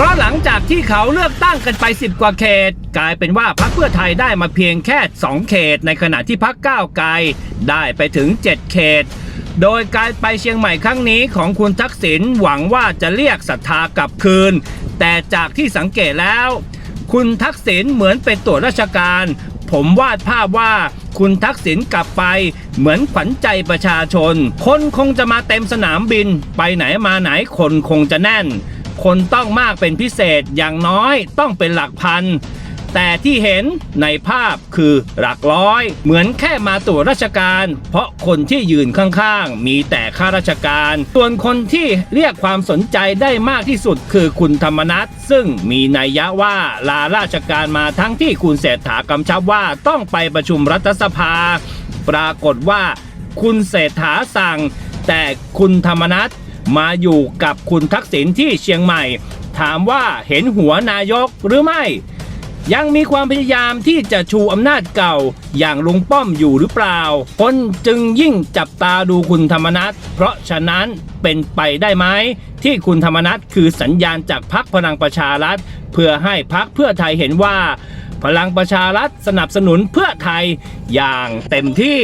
เพราะหลังจากที่เขาเลือกตั้งกันไป 10 กว่าเขต กลายเป็นว่าพรรคเพื่อไทยได้มาเพียงแค่ 2 เขต ในขณะที่พรรคก้าวไกลได้ไปถึง 7 เขต โดยการไปเชียงใหม่ครั้งนี้ของคุณทักษิณหวังว่าจะเรียกศรัทธากลับคืน แต่จากที่สังเกตแล้ว คุณทักษิณเหมือนเป็นตัวราชการ ผมวาดภาพว่าคุณทักษิณกลับไปเหมือนขวัญใจประชาชน คนคงจะมาเต็มสนามบิน ไปไหนมาไหนคนคงจะแน่น คนต้องมากเป็นพิเศษอย่างน้อยต้องเป็นหลักพัน แต่ที่เห็นในภาพคือหลักร้อย เหมือนแค่มาตรวจราชการ เพราะคนที่ยืนข้างๆ มีแต่ข้าราชการ ส่วนคนที่เรียกความสนใจได้มากที่สุดคือคุณธรรมนัฐซึ่งมีนัยยะว่าลาราชการมาทั้งที่คุณเศรษฐากำชับว่าต้องไปประชุมรัฐสภา ปรากฏว่าคุณเศรษฐาสั่ง แต่คุณธรรมนัฐ มาอยู่กับคุณทักษิณที่เชียงใหม่ ถามว่าเห็นหัวนายกหรือไม่ ยังมีความพยายามที่จะชูอำนาจเก่าอย่างลุงป้อมอยู่หรือเปล่า คนจึงยิ่งจับตาดูคุณธรรมนัฐเพราะฉะนั้นเป็นไปได้ไหมที่คุณธรรมนัฐคือสัญญาณจากพักพลังประชารัฐ เพื่อให้พักเพื่อไทยเห็นว่า พลังประชารัฐสนับสนุนเพื่อไทยอย่างเต็มที่